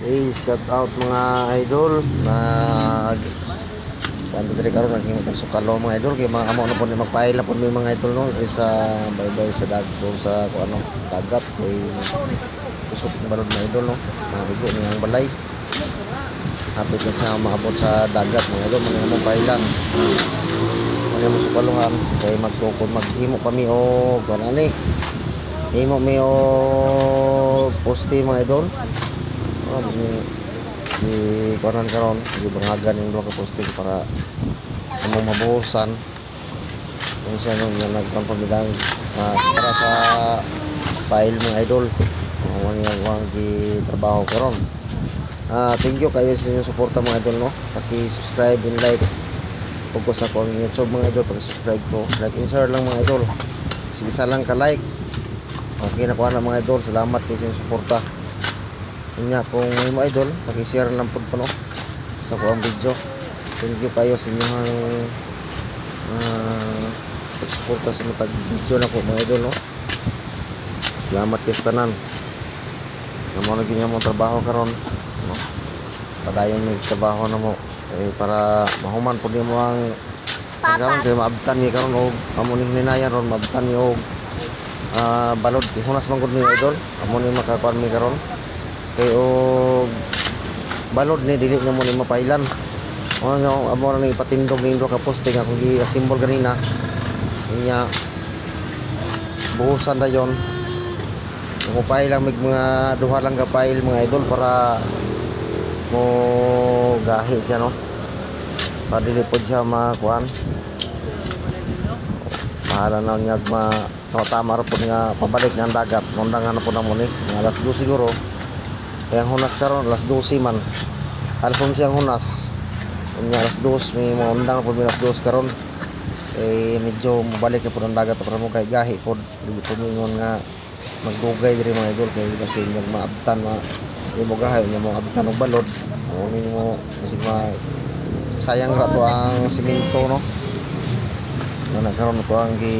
Hey, shout out mga idol. Na Kanto diri karon naging sukalo mga idol. Kay mga amo na po ni magpaila po mga idol no? Sa baybay sa dagko sa kung ano dagat. Kay usok ng balod mga idol no? Mga igo ni ang balay. Hapit na siya maabot sa dagat mga idol. Mga among pailan ano mo sukalungan. Kay magtukod maghimo kami o kung ano ni. Himo mi o poste mga idol oh, ni di karon karon di bangagan yung duha ka poste para among mabuhusan kung siya nung yung nagpampamilang uh, para sa file mga idol ang mga wang gi trabaho karon Ah, thank you kayo sa inyong suporta mga idol no. Paki-subscribe and like. Ug ko sa YouTube mga idol, paki-subscribe ko. Like and share lang mga idol. Sige sa lang ka like. Okay na ko na mga idol. Salamat kayo sa inyong suporta. Inya kung may mo idol, paki-share lang pud po no sa akong video. Thank you kayo sa inyong uh, suporta sa matag video na ko mga idol no. Salamat kayo sa tanan. Na mo trabaho karon no? padayon may trabaho na mo eh, para mahuman po mo ang karon kay maabtan ni karon og amo ni hinayan ron maabtan ni og ah, balod kay hunas man gud ni idol amo ni makakuan mi karon kay og balod ni dili na mo ni mapailan ano nga amo na ni patindog ni ka poste nga kung gi-assemble ganina niya buhusan dayon Mupay lang mig mga duha lang kapail mga idol para mo gahi siya no. Para dili pod siya makuan. Mahala na niya ma no, tama ra pod nga pabalik ng dagat. Mundangan na po na muni. Nga alas 2 siguro. Kaya ang hunas karon alas 12 man. Alas 11 ang hunas. Kunya alas 2 may mga undang po alas 2 karon. Eh medyo mabalik na po ng dagat para mo kay gahi pod. Dili po mingon nga magdugay diri mga idol kay kasi yung maabtan ma di mo gahay yung mga abtan og balod o mo kasi ma sayang ra to ang simento no na nagkaroon na ang gi